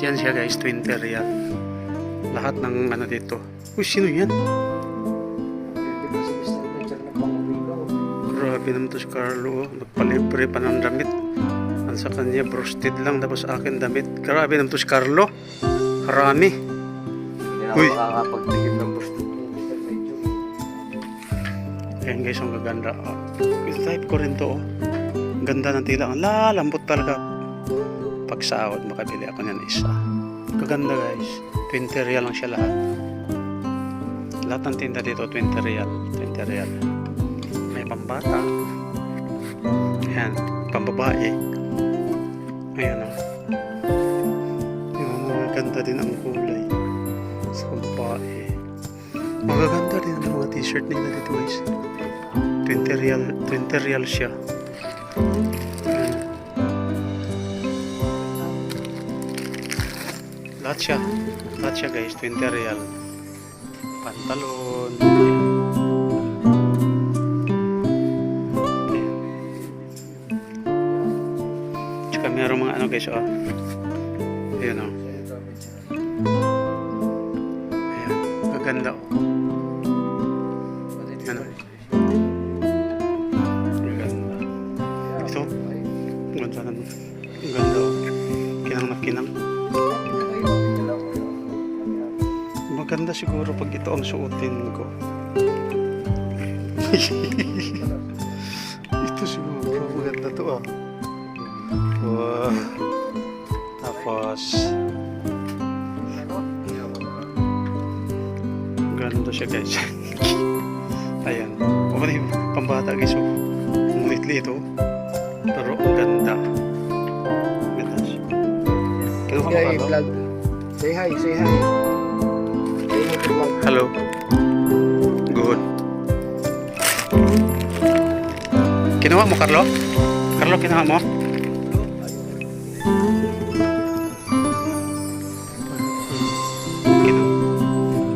guys, 20 real. Lahat ng ano dito. Uy, sino yan? Grabe naman to si Carlo. oh. Nagpalibre pa ng damit. Ang sa kanya, brosted lang. Tapos akin damit. Grabe naman to si Carlo. Harami. Uy. makakapagtigil ng. Major. Ayan guys, ang gaganda. Ito type ko rin to. oh. Ganda ng tila. Ang lalambot talaga. Pag sahod, makabili ako niyan isa. Kaganda guys. 20 real lang siya lahat. Lahat ng tinda dito, 20 real. 20 real. May pambata. Ayan, pambabae. Ayan o. Yung mga ganda din ang kulay. Sa babae. Magaganda rin ang mga t-shirt nila dito guys. 20 real, 20 real siya. Lahat siya. Guys, 20 real. Pantalon. Ayan. Tsaka meron mga ano guys, oh. Ayan oh. Ayan. Maganda oh. Siguro pag ito ang suotin ko. ito siguro maganda to ah. Wow. Tapos, ganda siya guys. Ayan. O ano yung pambata guys oh. Ngunit ito. Pero ang ganda. Ganda siya. Kinuha mo Sige, ka to? vlog. Say hi, say hi. Hello. Good. Kinuha mo, Carlo? Carlo, kinuha mo?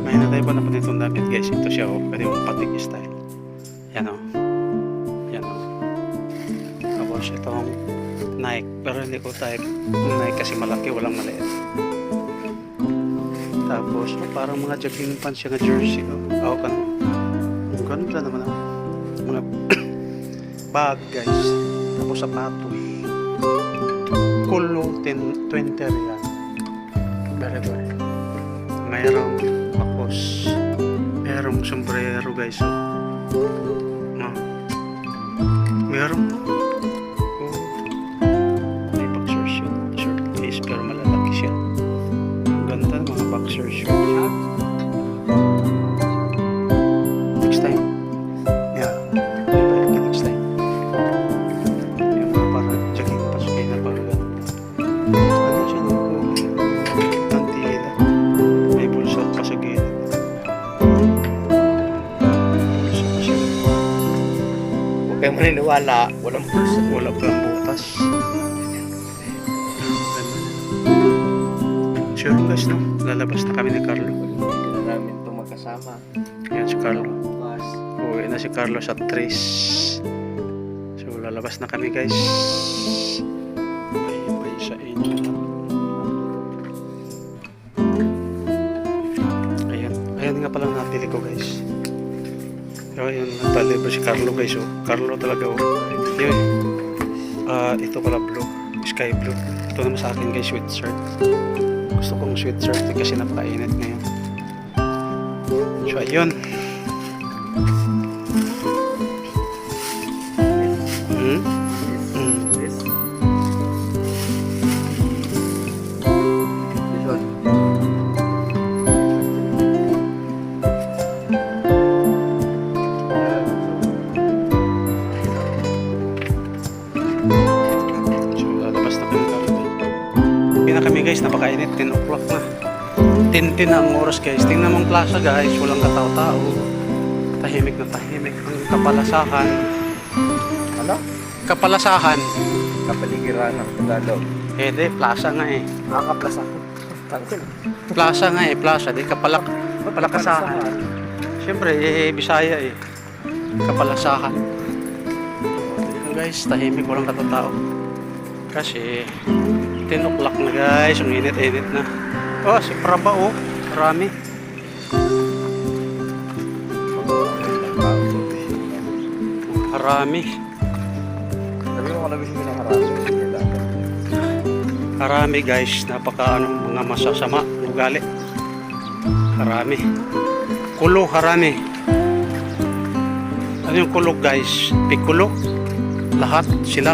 May natay pa na po nitong damit, guys. Ito siya, oh. Pwede mong patig style. Yan, oh. Yan, oh. Tapos itong Nike. Pero hindi ko type Nike kasi malaki, walang maliit. Tapos, oh, parang mga jogging pants siya jersey. Oh. Oh, kan. Ganun na naman. Oh. Mga bag, guys. Tapos sapatos. Kulo, 10, 20 real. Very good. Mayroong tapos mayroong sombrero, guys. Oh. Oh. Mayroong. May boxer shirt. Pero malalaki ng mga boxer shorts. Next time. Yeah. Balik ka next time. Yung mga para jogging pa kayo na ganun. Ano siya kulay? Ang tila. May bulsa pa sa gilid. Bulsa. Huwag kayong maniniwala. Walang pulsa. Wala pa ang butas. Sure guys, no? Lalabas na kami ni Carlo. Hindi na namin ito magkasama. Yan si Carlo. Uwi na si Carlo sa Tris. So, lalabas na kami guys. May, sa inyo. Ayan. Ayan nga pala napili ko guys. So, yun. Nagpalibre si Carlo guys. Oh. Carlo talaga. Oh. Yun. Ah, ito pala blue. Sky blue. Ito naman sa akin guys, sweatshirt. Gusto kong sweatshirt eh, kasi napakainit ngayon. So, ayun. Hmm? Hmm. This. This na kami guys, napakainit. 10 o'clock na. 10 na ang oras guys. Tingnan mong plaza guys, walang katao-tao. Tahimik na tahimik. Ang kapalasahan. Ano? Kapalasahan. Kapaligiran ng Tagalog. Eh, di, plaza nga eh. Ako. Tangkil. Plaza nga eh, plaza. Di, kapalak, kapalakasahan. Siyempre, eh, Bisaya eh. Kapalasahan. Guys, tahimik, walang katao Kasi, 10 o'clock na guys, ang init-init na. Oh, si Praba oh. Marami. Harami. Marami guys. Napaka ano, mga masasama. Ugali. Marami. Kulo, harami. Ano yung kulog guys? Pikulo. Lahat sila.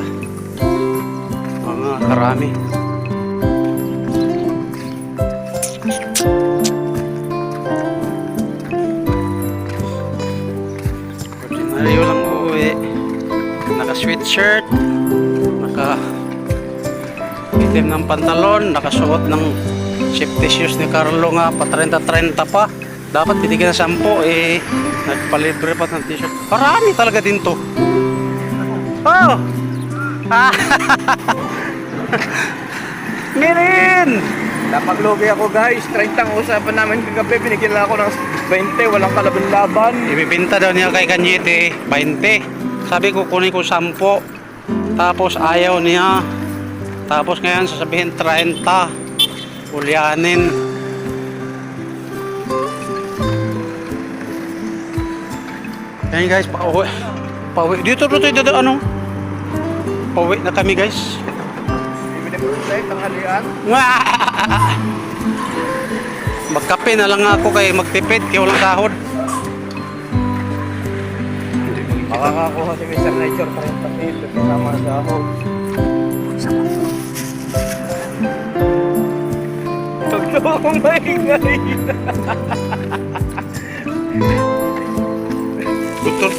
Mga karami. Sinayo lang uuwi. Naka sweatshirt. Naka itim ng pantalon. Nakasuot ng safety shoes ni Carlo nga pa 30-30 pa. Dapat binigyan ng sampo eh. Nagpalibre pa ng t-shirt. Marami talaga din to. Oh! Ah! Mirin! Napaglogi ako guys. 30 ang usapan namin kagabi. Binigyan lang ako ng 20. Walang kalaban-laban. Ibibinta daw niya kay Kanyete, 20. Sabi ko kunin ko 10. Tapos ayaw niya. Tapos ngayon sasabihin 30. Ulyanin. Yan guys, pauwi. Pauwi. Dito dito dito ano? Pauwi na kami guys. Tayo tanghalian. Magkape na lang ako kay magtipid kay walang sahod. Makakakuha si Mr. Nature 30 kilo. Kasama sa ako. Tugtog akong maingay. Tutur